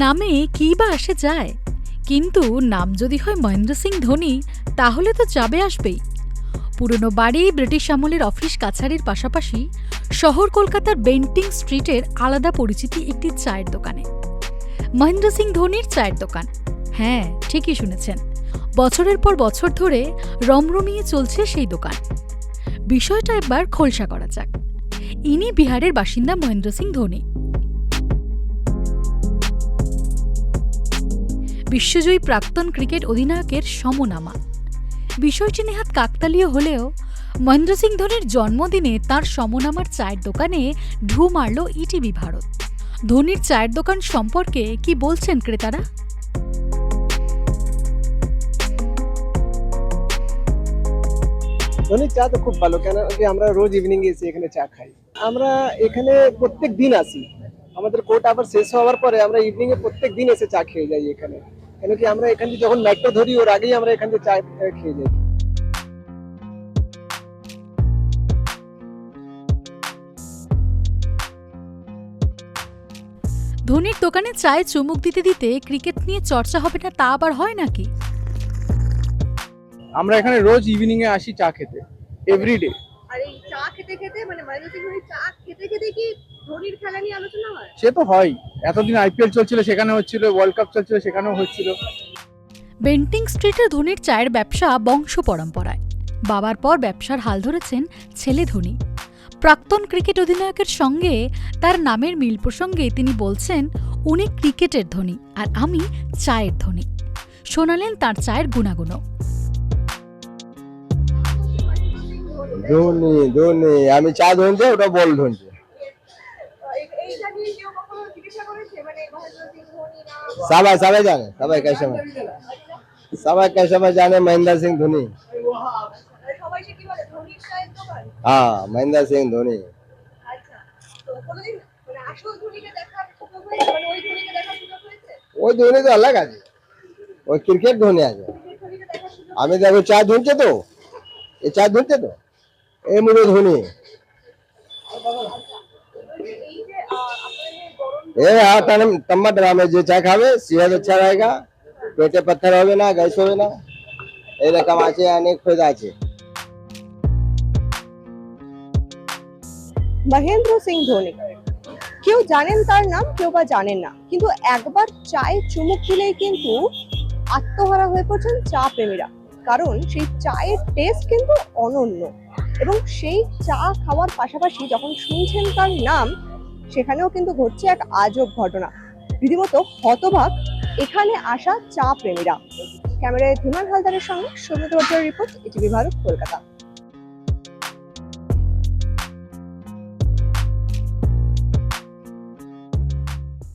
নামে কী বা আসে যায়। কিন্তু নাম যদি হয় মহেন্দ্র সিং ধোনি, তাহলে তো যাবে আসবেই। পুরনো বাড়ি ব্রিটিশ আমলের অফিস কাছারির পাশাপাশি শহর কলকাতার বেন্টিং স্ট্রিটের আলাদা পরিচিতি একটি চায়ের দোকানে। মহেন্দ্র সিং ধোনির চায়ের দোকান। হ্যাঁ ঠিকই শুনেছেন। বছরের পর বছর ধরে রমরমিয়ে চলছে সেই দোকান। বিষয়টা একবার খোলসা করা যাক। ইনি বিহারের বাসিন্দা মহেন্দ্র সিং ধোনি। বিশ্বজয়ী প্রাক্তন ক্রিকেট অধিনায়কের সমনামা। বিষয়টি নেহাত কাকতালীয় হলেও মহেন্দ্র সিং ধোনির জন্মদিনে তার সমনামার চায়ের দোকানে ঢু মারল ইটিভি ভারত। ধোনির চায়ের দোকান সম্পর্কে কি বলছেন ক্রেতারা? ধোনির চা তো খুব ভালো কেন আমরা রোজ ইভিনিং এসে এখানে চা খাই। আমরা এখানে প্রত্যেক দিন আসি। আমাদের কোর্ট আবার শেষ হওয়ার পরে আমরা ইভিনিং এ প্রত্যেক দিন এসে চা খেয়ে যাই এখানে। কেন কি আমরা এখান থেকে যখন মেট্রো ধরি ওর আগেই আমরা এখান থেকে চা খেয়ে যাই ধোনির দোকানে চায়ে চুমুক দিতে দিতে ক্রিকেট নিয়ে চর্চা হবে না তা আবার হয় নাকি? আমরা এখানে রোজ ইভিনিং এ আসি চা খেতে এভরিডে আর এই চা খেতে খেতে মানে সিং চা খেতে খেতে কি হয়? সে তো হয়। এতদিন আইপিএল চলছিল সেখানে হচ্ছিল ওয়ার্ল্ড কাপ চলছিল সেখানেও হচ্ছিল। বেন্টিং স্ট্রিটে ধোনির চায়ের ব্যবসা বংশ পরম্পরায়। বাবার পর ব্যবসার হাল ধরেছেন ছেলে ধোনি। প্রাক্তন ক্রিকেট অধিনায়কের সঙ্গে তার নামের মিল প্রসঙ্গে তিনি বলছেন উনি ক্রিকেটের ধনী আর আমি চায়ের ধনী। শোনালেন তার চায়ের গুণাগুণ ধোনি ধোনি আমি চা ধরছে ওটা বল ধরছে महेंद्र सिंह धोनी। हाँ महेंद्र सिंह धोनी। धोनी तो अलग आज क्रिकेट धोनी आज हमें तो अभी चाय धुनते तो। ये चाय धुनते तो। ये मुझे धोनी এই যে আহ, আপনাদের যে গরম এ হ্যাঁ তাহলে তম্মা ড্রামে যে চা খাবে সেহত अच्छा रहेगा পেটে পাথর হবে না গ্যাস হবে না এরকম আছে অনেক ফায়দা আছে মহেন্দ্র সিং ধোনি কেউ জানেন তার নাম কেউ বা জানেন না কিন্তু একবার চায়ে চুমুক দিলেই কিন্তু আত্মহারা হয়ে পড়ছেন চা প্রেমীরা কারণ সেই চায়ের টেস্ট কিন্তু অনন্য এবং সেই চা খাওয়ার পাশাপাশি যখন শুনছেন তার নাম, সেখানেও কিন্তু ঘটছে এক আজব ঘটনা। রীতিমতো হতভাগ এখানে আসা চা প্রেমীরা। ক্যামেরায় ধীমান হালদারের সঙ্গে সৌমিত্র রিপোর্ট এটি বিভাগ কলকাতা।